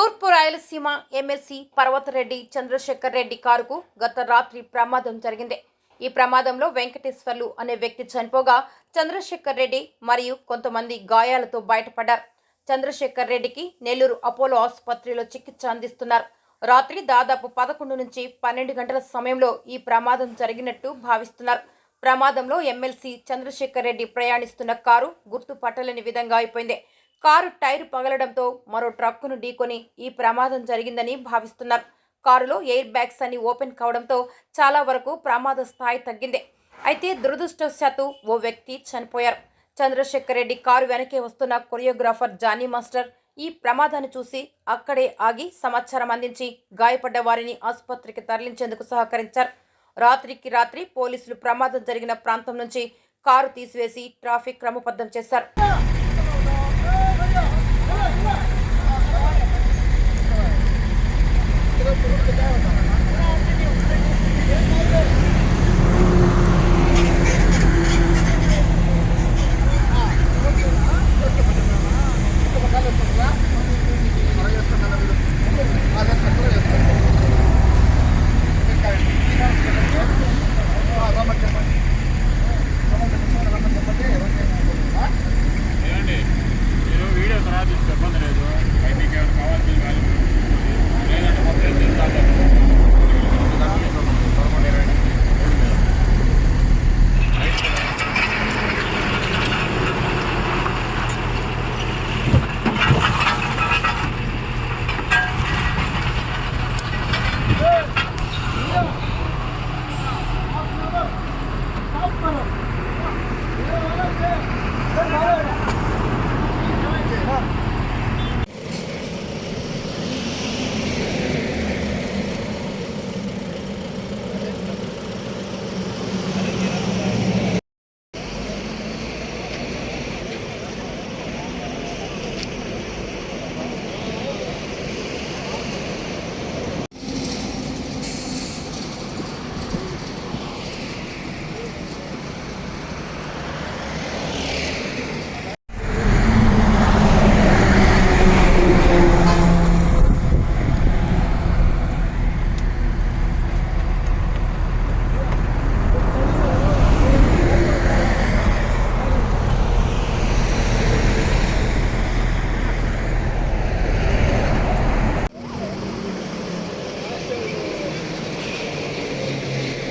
తూర్పు రాయలసీమ ఎమ్మెల్సీ పర్వతరెడ్డి చంద్రశేఖర్ రెడ్డి కారుకు గత రాత్రి ప్రమాదం జరిగింది. ఈ ప్రమాదంలో వెంకటేశ్వర్లు అనే వ్యక్తి చనిపోగా చంద్రశేఖర్ రెడ్డి మరియు కొంతమంది గాయాలతో బయటపడ్డారు. చంద్రశేఖర్ రెడ్డికి నెల్లూరు అపోలో ఆసుపత్రిలో చికిత్స అందిస్తున్నారు. రాత్రి దాదాపు పదకొండు నుంచి పన్నెండు గంటల సమయంలో ఈ ప్రమాదం జరిగినట్టు భావిస్తున్నారు. ప్రమాదంలో ఎమ్మెల్సీ చంద్రశేఖర్ రెడ్డి ప్రయాణిస్తున్న కారు గుర్తుపట్టలేని విధంగా అయిపోయింది. కారు టైర్ పగలడంతో మరో ట్రక్కును ఢీకొని ఈ ప్రమాదం జరిగిందని భావిస్తున్నారు. కారులో ఎయిర్ బ్యాగ్స్ అన్ని ఓపెన్ కావడంతో చాలా వరకు ప్రమాద స్థాయి తగ్గింది. అయితే దురదృష్టవశాత్తు ఓ వ్యక్తి చనిపోయారు. చంద్రశేఖర్ రెడ్డి కారు వెనకే వస్తున్న కొరియోగ్రాఫర్ జానీ మాస్టర్ ఈ ప్రమాదాన్ని చూసి అక్కడే ఆగి సమాచారం అందించి గాయపడ్డ వారిని ఆసుపత్రికి తరలించేందుకు సహకరించారు. రాత్రికి రాత్రి పోలీసులు ప్రమాదం జరిగిన ప్రాంతం నుంచి కారు తీసివేసి ట్రాఫిక్ క్రమబద్ధం చేశారు.